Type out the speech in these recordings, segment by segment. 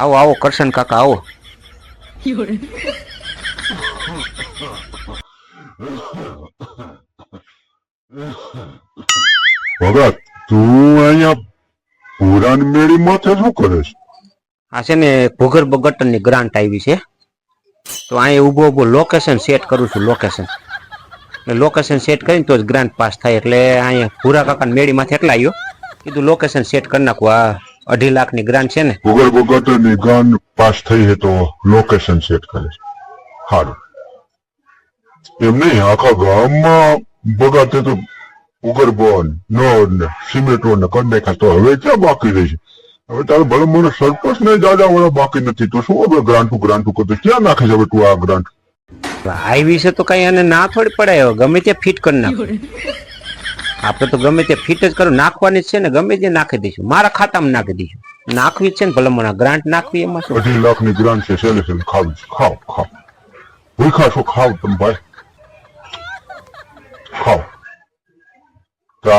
આવો આવો કરશન કાકા આવો，ભગત તું અહીંયા પુરાણ મેળી માથે શું કરે છે આ છે ને ભૂગર્ભ ગટરની ગ્રાન્ટ આવી છે. તો અહીંયા ઊભો ઊભો લોકેશન સેટ કરું છું લોકેશન લોકેશન સેટ કરીને તો જ ગ્રાન્ટ પાસ થાય એટલે અહીંયા ભૂરા કાકા મેળીમાંથી એટલા આવ્યો. કીધું લોકેશન સેટ કરી નાખું આ અઢી લાખની ગ્રાન્ટ છે ને? ભૂગર ભગતની ગન પાસ થઈ હે તો લોકેશન સેટ કરે સારું એમ નહીં આખા ગામમાં બગાતે તો ભૂગર્ભ નળ ને સિમેન્ટો ને કરી નાખ્યા તો હવે ક્યાં બાકી રહી છે? હવે તારે ભલે મને સરપંચ ને દાદા વાળા બાકી નથી તો શું હવે ગ્રાન્ટું ગ્રાન્ટું કરતો ક્યાં નાખે છે હવે તું આ ગ્રાન્ટ આવી વિશે તો કઈ એને ના થોડી પડે ગમે તે ફિટ કરી નાખ. આપણે તો ગમે તે ફિટ જ કરો. નાખવાની છે ને ગમે તે નાખી દઈશું. મારા ખાતામાં નાખી દઈશું. નાખવી છે ને ભલે મને ગ્રાન્ટ નાખવી એમાં શું? અઢી લાખની ગ્રાન્ટ છે સેલે સેલે ખાવ ખાવ ખાવ. ભૂખા છો ખાવ તમે ભાઈ. ખાવ. તો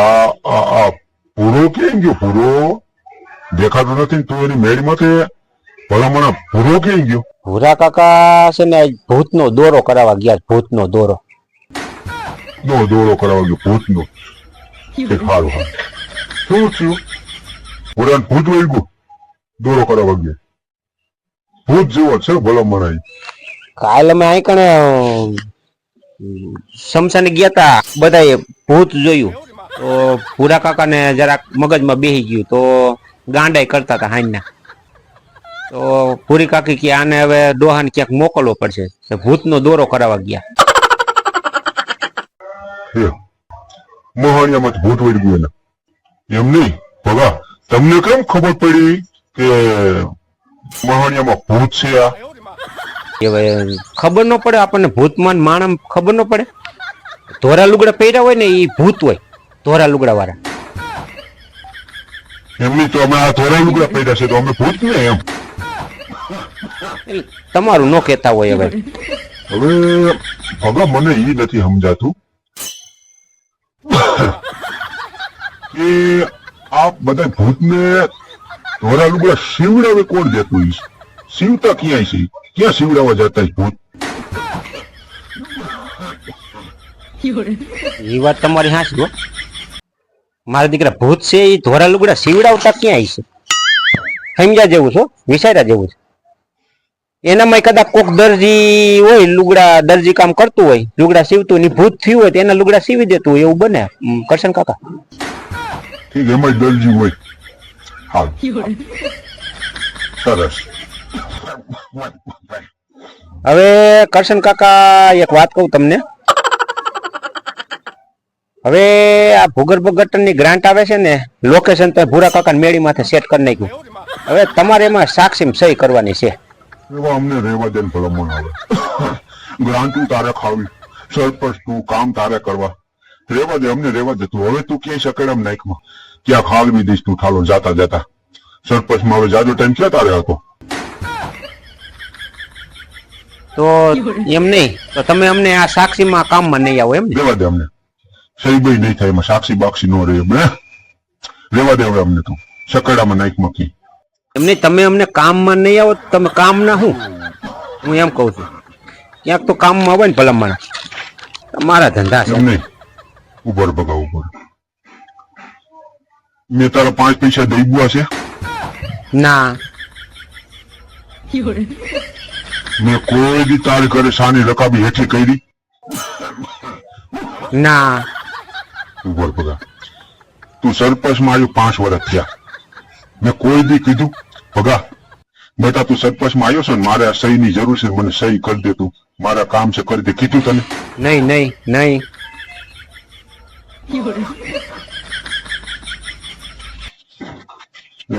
આ પૂરો કેમ ગયો પૂરો? દેખાતો નથી તું એની મેળીમાંથી? ભલામણા પૂરો કેમ ગયો? ભૂરા કાકા છે ને ભૂતનો દોરો કરાવવા ગયા ભૂતનો દોરો. દોરો કરાવવા ગયો ભૂતનો. 有 સારું હા શું થયું? પૂરા ભૂત વહી ગયું. દોરો કરાવવા ગયા ભૂત જેવો છે ભલો ઈ. કાલ અમે અહીં કણે સમસાને ગયા તા બધાએ ભૂત જોયું. તો ભૂરા કાકાને જરાક મગજમાં બેહી ગયું. તો ગાંડાઈ કરતા હતા હાઈના તો ભૂરી કાકી કે આને હવે ડોહાને ક્યાંક મોકલવો પડશે. ભૂતનો દોરો કરાવવા ગયા. મોહણિયામાં ભૂત વળી ગયું એને. એમ નહીં. ભગા તમને કેમ ખબર પડી કે મહાણિયામાં ભૂત છે આ? કે ખબર ન પડે આપણને ભૂતમાન માણમ ખબર ન પડે. ધોરા લુગડા પહેર્યા હોય ને એ ભૂત હોય ધોરા લુગડા વાળા એમની તો અમે આ ધોરા લુગડા પહેર્યા છે તો અમે ભૂત ને એમ. તમારું ન કહેતા હોય હવે. હવે ભગા મને એ નથી સમજાતું. કે આપ બધા ભૂતને ધોરા લુગડા શિવડાવે કોણ જતું હોય શિવતા ક્યાંય છે? ક્યાં શિવડાવવા જતા ભૂત? એ વાત તમારી હાચી હો. મારા દીકરા ભૂત છે એ ધોરા લુગડા શિવડાવતા ક્યાં છે? સમજ્યા જેવું છો વિચાર્યા જેવું છે. એનામાં કદાચ કોક દરજી હોય લુગડા દરજી કામ કરતું હોય લુગડા સીવતું ની ભૂત થયું હોય તો એના લુગડા સીવી દેતું હોય એવું બને. કરશન કાકા. ઠીક એમાં દરજી હોય. હા. સરસ. હવે કરશન કાકા એક વાત કહું તમને. હવે આ ભૂગર્ભ ગટરની ગ્રાન્ટ આવે છે ને લોકેશન તો ભૂરા કાકા મેળી માથે સેટ કરી નાખ્યું. હવે તમારે એમાં સાક્ષી સહી કરવાની છે. એવા અમને રહેવા દે ભલામણ આવે ગ્રાન્ટું તારે ખાવી સરપંચ તું કામ તારે કરવા. રહેવા દે અમને રહેવા દે તું. હવે તું ક્યાંય સકેડમ નાખમાં? ક્યાં ખાલવી દઈશ તું ઠાલો જાતા જાતા. સરપંચમાં હવે જાજો ટાઈમ ક્યાં તારે હતો? તો એમ નહીં તો તમે અમને આ સાક્ષીમાં કામમાં નહીં આવો એમ રહેવા દે અમને. સહી બઈ નહીં થાય એમાં સાક્ષી બાક્ષી નો રહે એમ હે? રહેવા દે હવે અમને તું. સકેડામાં માં મકી એમ નહીં તમે અમને કામમાં નહીં આવો તમે કામ ના હું? હું એમ કહું છું. ક્યાંક તો કામમાં આવે ને ભલામણ મારા ધંધા છે. ઉપર બગા ઉભર મેં તારા પાંચ પૈસા દઈ ગયા છે. ના. મેં કોઈ દી તારી ઘરે સાની રકાબી હેઠી કરી. ના. ઉપર બગા તું સરપંચમાં આવ્યું પાંચ વર્ષ થયા. મેં કોઈ દી કીધું? પગા બેટા તું સરપંચમાં આવ્યો છે ને મારે આ સહીની જરૂર છે મને સહી કરી દે તું. મારા કામ છે કરી દે. કીધું તને? નહીં નહીં નહીં. 有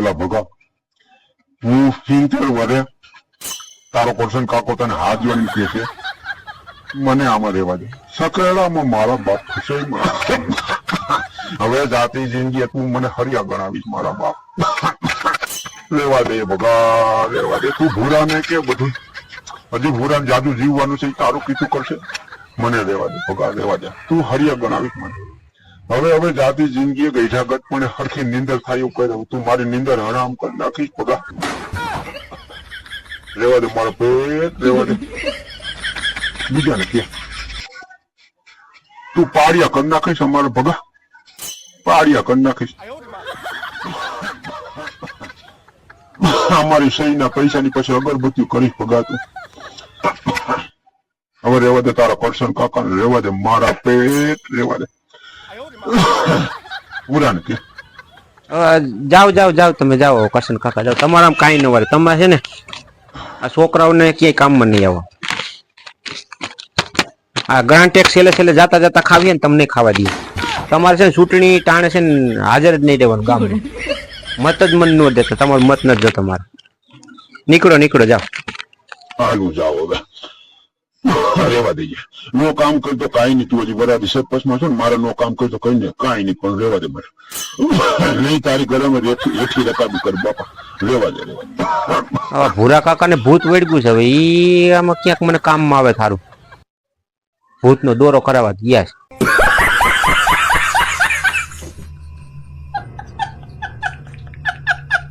人，ભગા હું સિત્તેર વરે તારો કરશન કાકો તને હાથ જોડીને કહે છે મને આમાં રહેવા દે. સકરાડામાં મારા બાપ હવે જાતી જિંદગી તું મને હરિયા ગણાવીશ મારા બાપ. રહેવા દે ભગા લેવા દે. તું ભૂરા ને કે બધું? હજી ભૂરા જાદુ જીવવાનું છે તારું કીધું કરશે? મને લેવા દે ભગા લેવા દે. તું હરિયા ગણાવી મને. હવે હવે જાતિ જિંદગી ગઈઢાગત પણ હરખી નિંદર થાય એવું કરે તું મારી નિંદર હરામ કરી નાખીશ ભગા રેવા દે મારા પેટ રેવા દે. બીજાને કે. તું પાડિયા કરી નાખીશ અમારા ભગા. પાડિયા કરી નાખીશ. અમારી સહીના પૈસાની પછી અગરબત્તી કરી ભગાતું. હવે રેવા દે તારા પરસન કાકા રેવા દે મારા પેટ, રેવા દે. ઉડાને કે. જાઓ જાઓ જાઓ તમે, જાઓ કરશન કાકા, જાઓ. તમારા કાંઈ ન વળે તમારે છે ને, આ છોકરાઓને ક્યાંય કામમાં નહીં આવો આ ગ્રાન્ટ ટેક્સ છેલ્લે છેલ્લે જાતા જાતા ખાવીએ ને, તમને ખાવા દઈએ. તમારે છે ને, ચૂંટણી ટાણે છે ને, હાજર જ નહીં રહેવાનું ગામમાં. મત જ મન ન દેતા તમારો મત ન જ જો તમારે નીકળો નીકળો જાઓ. હાલું જાઓ હવે. રેવા દેજે. નો કામ કરતો કાઈ નહીં તું હજી બરાબર સરપંચમાં છો ને મારે નો કામ કરતો કઈ નહીં કાઈ નહીં પણ રેવા દે મારે. નહીં તારી ઘરે રેઠી રેઠી રકાબી કર બાપા. રેવા દે રેવા ભૂરા કાકા ને ભૂત વેડગ્યું છે હવે ઈ આમાં ક્યાંક મને કામમાં આવે સારું ભૂતનો દોરો કરાવવા ગયા છે.